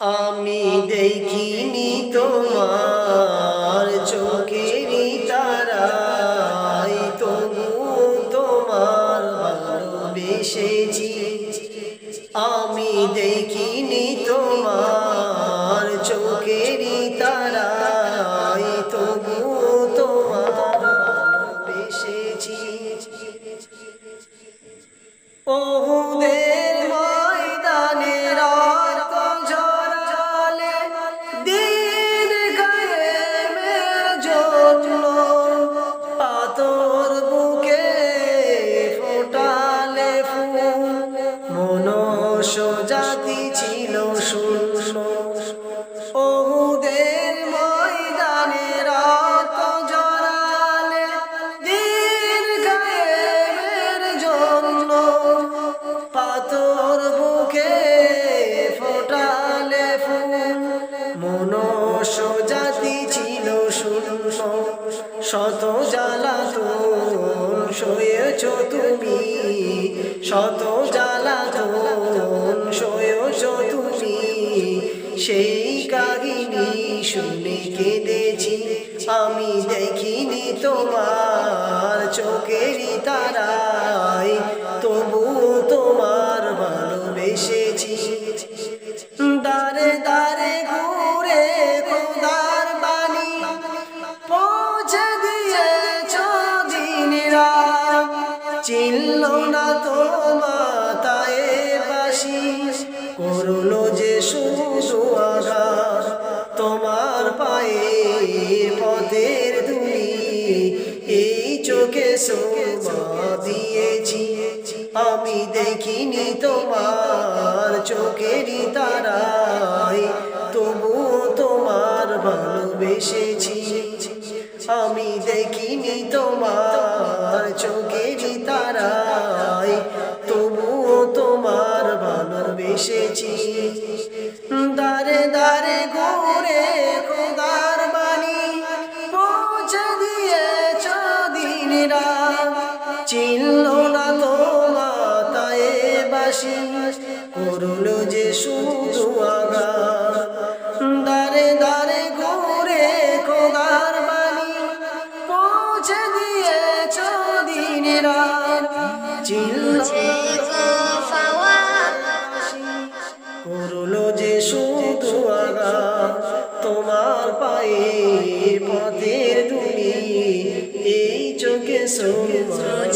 আমি দেখিনি তোমার চোখেরই তারাই তবু তোমার ভালোবেসেছি। আমি দেখিনি তোমার চোখেরই তারাই জাতি ছিল শূন্য। ওহুদের ময়দানে রক্ত ঝরালে দিন কায়েমের জন্য পাথর বুকে ফোটালে ফুল। মনুষ্য জাতি ছিল শূন্য। শত জ্বালাতন সয়েছ তুমি, শত সেই কাহিনী শুনে কেঁদেছি। আমি দেখিনি তোমার চোখেরই তারাই তবু তোমার ভালোবেসেছি। দারে দারে ঘুরে খোদার বাণী পৌঁছে দিয়েছ দিনরা চিনল না বাসি করল যে শুধু আঘাত তোমার পায়ে পথের ধুলি এই চোখে দিয়েছি, আমি দেখিনি তোমার চোখেরই তারাই তবু তোমার ভালোবেসেছি, আমি দেখিনি তোমার চোখেরই তারাই চিনল না তো মাতায় বাসি। করল যে শুধু আগা। দারে দারে ঘুরে খোদার বাণী পৌঁছে দিয়েছ দিনেরা চিনল যে শুধু আগা। তোমার পায়ে পথের তুমি এই চোখে সোমা